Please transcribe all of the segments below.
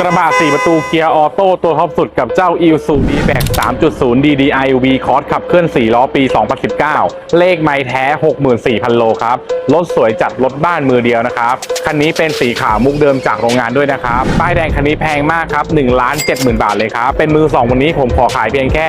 กระบะ4 ประตูเกียร์ออโต้ตัวท็อปสุดกับเจ้า i l s u d b a c 3.0 DDI V Cross ขับเคลื่อน 4 ล้อปี 2019 เลขไม้แท้ 64,000 โลครับ รถสวยจัดรถบ้านมือเดียวนะครับ คันนี้เป็นสีขาวมุกเดิมจากโรงงานด้วยนะครับ ป้ายแดงคันนี้แพงมากครับ1ล้าน70,000 บาทเลยครับ เป็นมือ 2 วันนี้ผมขอขายเพียงแค่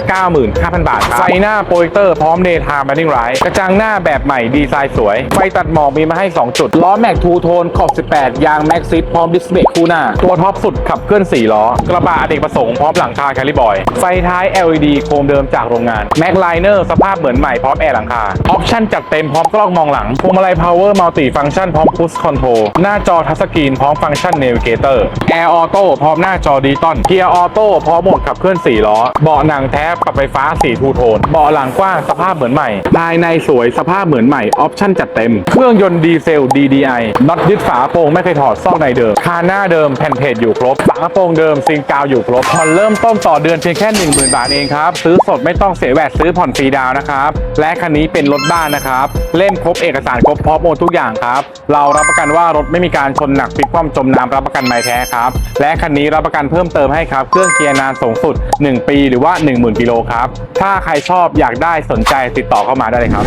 595,000 บาทครับไฟหน้าโปรเจคเตอร์พร้อมเดทม์แมนนิ่งไรกระจังหน้าแบบใหม่ดีไซน์สวยไฟตัดหมอกมีมาให้ 2 จุดล้อแม็กทูโทนขอบ 18 ยางแม็กซิสพร้อมดิสเบรกคู่หน้าตัวท็อปสุดขับเคลื่อน 4 ล้อ กระบะอเนกประสงค์พร้อมหลังคาแคลิบอย ไฟท้าย LED โคมเดิมจากโรงงานแม็กไลเนอร์สภาพเหมือนใหม่พร้อมแอร์หลังคา ออปชั่นจัดเต็มพร้อมกล้องมองหลังพวงมาลัยพาวเวอร์มัลติฟังก์ชันพร้อมพุชคอนโทรลหน้าจอทัชสกรีนพร้อมฟังก์ชันเนวิเกเตอร์แอร์ออโต้พร้อมหน้าจอดิจิตอลเกียร์ออโต้พร้อมโหมดขับเคลื่อน 4 ล้อ เบาะหนังแท้ปรับไฟฟ้า 4 ทูโทน เบาะหลังกว้างสภาพเหมือนใหม่ภายในสวยสภาพเหมือนใหม่ ออปชั่นจัดเต็ม เครื่องยนต์ดีเซล DDI น็อตยึดฝาโปร่งไม่เคยถอดซอกในเดิม คาหน้าเดิมแผ่นเพจอยู่ครบฝากระโปรงเดิมซิงกาวอยู่ครบผ่อนเริ่มต้นต่อเดือนเพียงแค่ 10,000 บาทเองครับ ซื้อสดไม่ต้องเสียแวดซื้อผ่อนฟรีดาวนะครับ และคันนี้เป็นรถบ้านนะครับ เล่มครบเอกสารครบพร้อมโอนทุกอย่างครับ เรารับประกันว่ารถไม่มีการชนหนักพลิกคว่ำจมน้ำรับประกันไม้แท้ครับ และคันนี้รับประกันเพิ่มเติมให้ครับ เครื่องเกียร์นานสูงสุด 1 ปีหรือว่า 10,000กิโลครับ ถ้าใครชอบอยากได้สนใจติดต่อเข้ามาได้เลยครับ